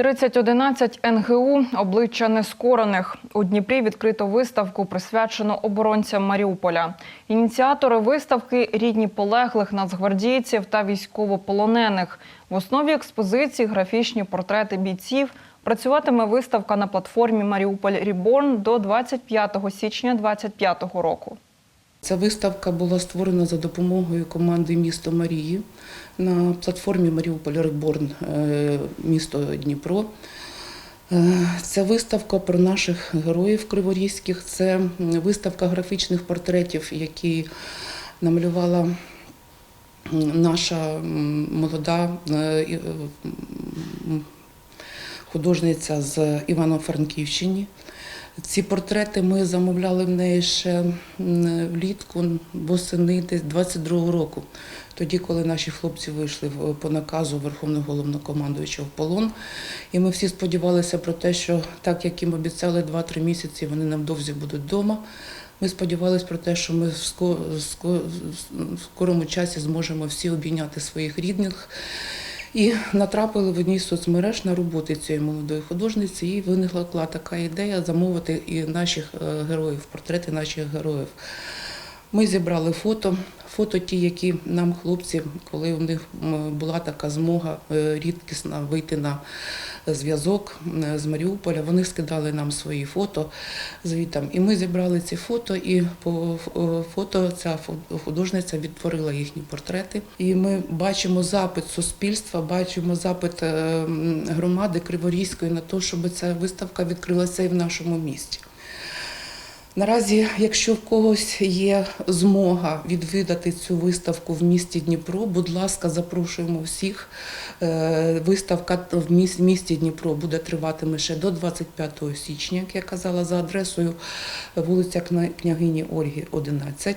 3011 НГУ обличчя нескорених у Дніпрі відкрито виставку, присвячену оборонцям Маріуполя. Ініціатори виставки рідні полеглих нацгвардійців та військовополонених. В основі експозиції графічні портрети бійців. Працюватиме виставка на платформі Маріуполь Ріборн до 25 січня 2025 року. Ця виставка була створена за допомогою команди місто Марії на платформі Маріуполь Реборн е, місто Дніпро. Е, Ця виставка про наших героїв криворізьких. Це виставка графічних портретів, які намалювала наша молода е, художниця з Івано-Франківщини. Ці портрети ми замовляли в неї ще влітку, восени десь 22-го року. Тоді, коли наші хлопці вийшли по наказу Верховного головнокомандуючого в полон. І ми всі сподівалися про те, що так як їм обіцяли 2-3 місяці, вони невдовзі будуть вдома. Ми сподівалися про те, що ми в скорому часі зможемо всі обійняти своїх рідних. І натрапили в одній соцмереж на роботи цієї молодої художниці, і виникла така ідея замовити і наших е, героїв, портрети наших героїв. Ми зібрали фото, фото ті, які нам хлопці, коли у них була така змога е, рідкісна вийти на зв'язок е, з Маріуполя, вони скидали нам свої фото звітам. І ми зібрали ці фото, і по е, фото ця художниця відтворила їхні портрети. І ми бачимо запит суспільства, бачимо запит е, громади Криворізької на те, щоб ця виставка відкрилася і в нашому місті. Наразі, якщо в когось є змога відвідати цю виставку в місті Дніпро, будь ласка, запрошуємо всіх. Е, Виставка в міс- місті Дніпро буде триватиме ще до 25 січня, як я казала, за адресою вулиця княгині Ольги, 11.